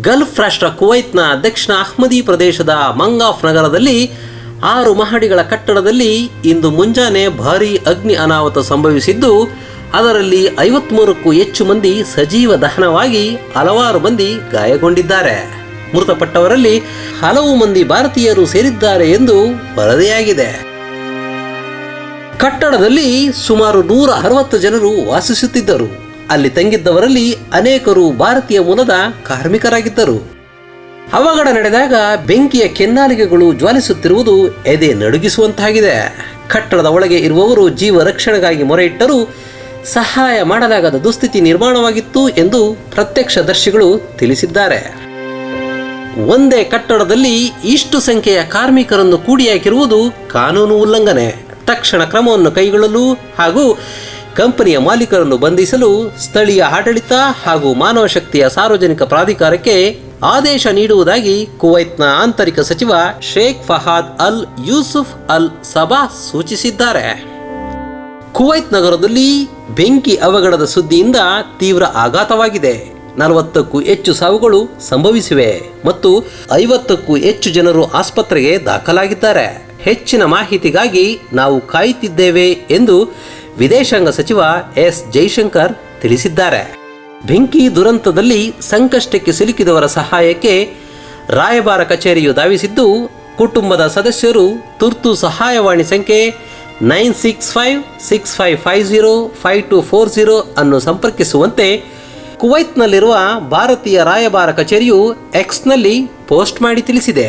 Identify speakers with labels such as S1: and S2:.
S1: Gulf ರಾಷ್ಟ್ರ ಕುವೈತ್ನ ದಕ್ಷಿಣ ಅಹ್ಮದಿ ಪ್ರದೇಶದ ಮಂಗಾಫ್ ನಗರದಲ್ಲಿ ಆರು ಮಹಡಿಗಳ ಕಟ್ಟಡದಲ್ಲಿ ಇಂದು ಮುಂಜಾನೆ ಭಾರೀ ಅಗ್ನಿ ಅನಾಹುತ ಸಂಭವಿಸಿದ್ದು, ಅದರಲ್ಲಿ ಐವತ್ಮೂರಕ್ಕೂ ಹೆಚ್ಚು ಮಂದಿ ಸಜೀವ ದಹನವಾಗಿ ಹಲವಾರು ಮಂದಿ ಗಾಯಗೊಂಡಿದ್ದಾರೆ. ಮೃತಪಟ್ಟವರಲ್ಲಿ ಹಲವು ಮಂದಿ ಭಾರತೀಯರು ಸೇರಿದ್ದಾರೆ ಎಂದು ವರದಿಯಾಗಿದೆ. ಕಟ್ಟಡದಲ್ಲಿ ಸುಮಾರು ನೂರ ಅರವತ್ತು ಜನರು ವಾಸಿಸುತ್ತಿದ್ದರು. ಅಲ್ಲಿ ತಂಗಿದ್ದವರಲ್ಲಿ ಅನೇಕರು ಭಾರತೀಯ ಮೂಲದ ಕಾರ್ಮಿಕರಾಗಿದ್ದರು. ಅವಘಡ ನಡೆದಾಗ ಬೆಂಕಿಯ ಕೆನ್ನಾಲಿಗೆಗಳು ಜ್ವಾಲಿಸುತ್ತಿರುವುದು ಎದೆ ನಡುಗಿಸುವಂತಾಗಿದೆ. ಕಟ್ಟಡದ ಒಳಗೆ ಇರುವವರು ಜೀವ ರಕ್ಷಣೆಗಾಗಿ ಮೊರೆಯಿಟ್ಟರೂ ಸಹಾಯ ಮಾಡಲಾಗದ ದುಸ್ಥಿತಿ ನಿರ್ಮಾಣವಾಗಿತ್ತು ಎಂದು ಪ್ರತ್ಯಕ್ಷದರ್ಶಿಗಳು ತಿಳಿಸಿದ್ದಾರೆ. ಒಂದೇ ಕಟ್ಟಡದಲ್ಲಿ ಇಷ್ಟು ಸಂಖ್ಯೆಯ ಕಾರ್ಮಿಕರನ್ನು ಕೂಡಿಯಾಕಿರುವುದು ಕಾನೂನು ಉಲ್ಲಂಘನೆ. ತಕ್ಷಣ ಕ್ರಮವನ್ನು ಕೈಗೊಳ್ಳಲು ಹಾಗೂ ಕಂಪನಿಯ ಮಾಲೀಕರನ್ನು ಬಂಧಿಸಲು ಸ್ಥಳೀಯ ಆಡಳಿತ ಹಾಗೂ ಮಾನವ ಶಕ್ತಿಯ ಸಾರ್ವಜನಿಕ ಪ್ರಾಧಿಕಾರಕ್ಕೆ ಆದೇಶ ನೀಡುವುದಾಗಿ ಕುವೈತ್ನ ಆಂತರಿಕ ಸಚಿವ ಶೇಖ್ ಫಹಾದ್ ಅಲ್ ಯೂಸುಫ್ ಅಲ್ ಸಬಾ ಸೂಚಿಸಿದ್ದಾರೆ. ಕುವೈತ್ ನಗರದಲ್ಲಿ ಬೆಂಕಿ ಅವಘಡದ ಸುದ್ದಿಯಿಂದ ತೀವ್ರ ಆಘಾತವಾಗಿದೆ. ನಲವತ್ತಕ್ಕೂ ಹೆಚ್ಚು ಸಾವುಗಳು ಸಂಭವಿಸಿವೆ ಮತ್ತು ಐವತ್ತಕ್ಕೂ ಹೆಚ್ಚು ಜನರು ಆಸ್ಪತ್ರೆಗೆ ದಾಖಲಾಗಿದ್ದಾರೆ. ಹೆಚ್ಚಿನ ಮಾಹಿತಿಗಾಗಿ ನಾವು ಕಾಯುತ್ತಿದ್ದೇವೆ ಎಂದು ವಿದೇಶಾಂಗ ಸಚಿವ ಎಸ್ ಜೈಶಂಕರ್ ತಿಳಿಸಿದ್ದಾರೆ. ಬೆಂಕಿ ದುರಂತದಲ್ಲಿ ಸಂಕಷ್ಟಕ್ಕೆ ಸಿಲುಕಿದವರ ಸಹಾಯಕ್ಕೆ ರಾಯಭಾರ ಕಚೇರಿಯು ಧಾವಿಸಿದ್ದು, ಕುಟುಂಬದ ಸದಸ್ಯರು ತುರ್ತು ಸಹಾಯವಾಣಿ ಸಂಖ್ಯೆ nine six five six five five zero five two four zero ಅನ್ನು ಸಂಪರ್ಕಿಸುವಂತೆ ಕುವೈತ್ನಲ್ಲಿರುವ ಭಾರತೀಯ ರಾಯಭಾರ ಕಚೇರಿಯು ಎಕ್ಸ್ನಲ್ಲಿ ಪೋಸ್ಟ್ ಮಾಡಿ ತಿಳಿಸಿದೆ.